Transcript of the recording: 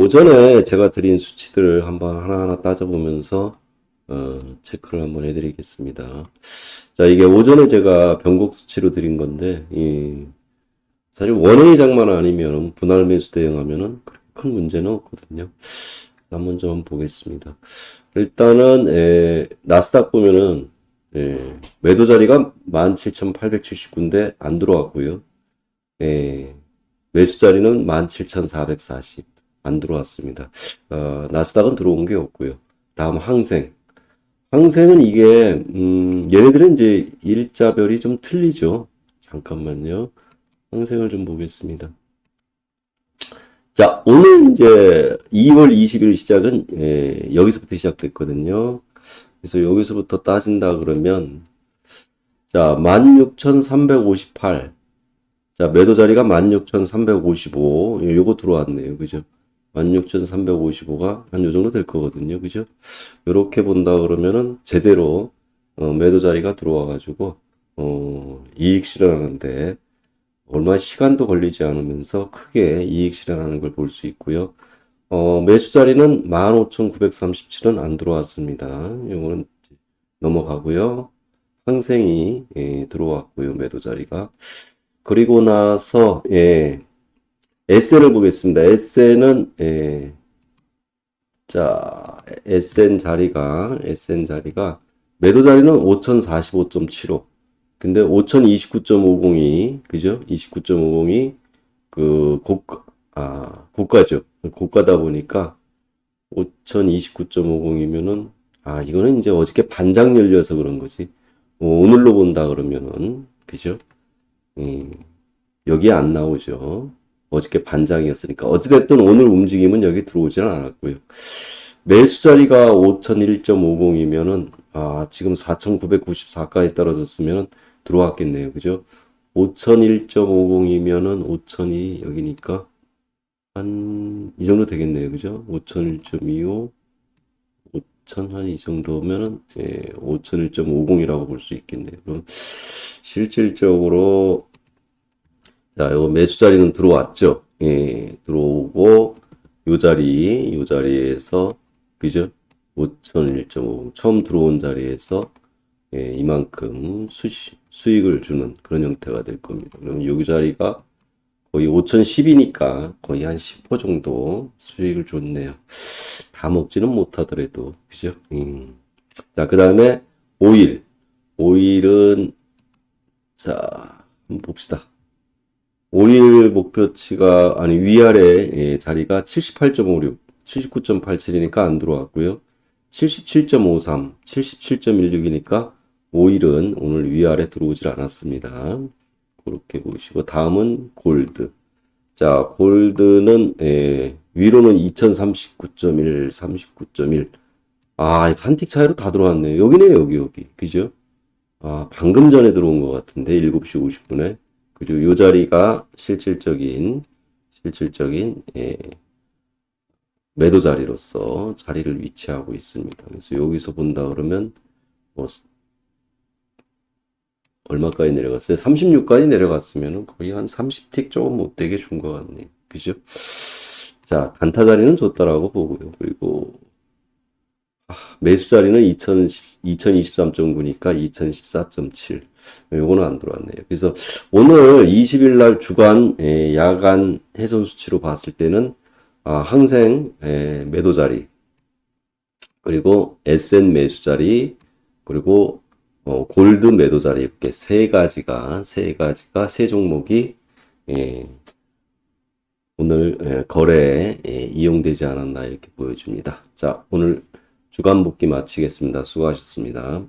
오전에 제가 드린 수치들을 한번 하나하나 따져보면서 어, 체크를 한번 해드리겠습니다. 자, 이게 오전에 제가 변곡 수치로 드린 건데, 이, 사실 원웨이 장만 아니면 분할 매수 대응하면은 그렇게 큰 문제는 없거든요. 한번 좀 보겠습니다. 일단은 에, 나스닥 보면은 예, 매도 자리가 17,879인데 안 들어왔고요. 예, 매수 자리는 17,440 안 들어왔습니다. 어, 나스닥은 들어온 게 없고요. 다음 항생. 항생은 이게 음, 얘네들은 이제 일자별이 좀 틀리죠. 잠깐만요. 항생을 좀 보겠습니다. 자, 오늘 이제 2월 20일 시작은 예, 여기서부터 시작됐거든요. 그래서 여기서부터 따진다 그러면 자, 16,358. 자, 매도 자리가 16,355. 예, 요거 들어왔네요. 그죠? 16,355가 한 요 정도 될 거거든요. 그죠? 요렇게 본다 그러면은 제대로 어, 매도 자리가 들어와 가지고 어, 이익 실현하는데 얼마 시간도 걸리지 않으면서 크게 이익 실현하는 걸 볼 수 있고요. 어, 매수 자리는 15,937은 안 들어왔습니다. 요거는 넘어가고요. 항생이 예, 들어왔고요. 매도 자리가. 그리고 나서 예, SN을 보겠습니다. SN은 예, 자, SN 자리가 SN 자리가 매도 자리는 5,045.75. 근데 5,029.50이 그죠? 29.50이 그 고가 아, 고가죠. 고가다 보니까 5,029.50이면은 아, 이거는 이제 어저께 반장 열려서 그런 거지. 어, 오늘로 본다 그러면은 그죠? 음, 여기에 안 나오죠. 어저께 반장이었으니까. 어찌됐든 오늘 움직임은 여기 들어오지는 않았고요. 매수 자리가 5001.50이면은, 아, 지금 4994까지 떨어졌으면 들어왔겠네요. 그죠? 5001.50이면은 5000이 여기니까 한, 이 정도 되겠네요. 그죠? 5001.25, 5000, 한이 정도면은, 예, 5001.50이라고 볼 수 있겠네요. 그럼, 실질적으로, 자, 요 매수 자리는 들어왔죠. 예, 들어오고, 요 자리, 요 자리에서, 그죠? 5001.50. 처음 들어온 자리에서, 예, 이만큼 수, 수익을 주는 그런 형태가 될 겁니다. 그럼 요 자리가 거의 5010이니까 거의 한 10% 정도 수익을 줬네요. 다 먹지는 못하더라도, 그죠? 음. 자, 그 다음에 오일. 오일은, 자, 한번 봅시다. 오일 목표치가, 아니, 위아래 예, 자리가 78.56, 79.87이니까 안 들어왔고요. 77.53, 77.16이니까 오일은 오늘 위아래 들어오질 않았습니다. 그렇게 보시고, 다음은 골드. 자, 골드는, 예, 위로는 2039.1, 39.1. 아, 칸틱 차이로 다 들어왔네요. 여기네요, 여기, 여기. 그죠? 아, 방금 전에 들어온 것 같은데, 7시 50분에. 그리고 요 자리가 실질적인, 실질적인, 예, 매도 자리로서 자리를 위치하고 있습니다. 그래서 여기서 본다 그러면, 뭐, 얼마까지 내려갔어요? 36까지 내려갔으면 거의 한 30틱 조금 못되게 준 것 같네요. 그죠? 자, 단타 자리는 좋다라고 보고요. 그리고, 아, 매수 자리는 2010, 2023.9니까 2014.7. 요거는 안 들어왔네요. 그래서 오늘 20일 날 주간, 예, 야간 해손 수치로 봤을 때는, 아, 항생, 예, 매도 자리, 그리고 SN 매수 자리, 그리고 어, 골드 매도 자리 이렇게 세 가지가 세 가지가 세 종목이 예, 오늘 예, 거래에 예, 이용되지 않았나 이렇게 보여줍니다. 자, 오늘 주간 복귀 마치겠습니다. 수고하셨습니다.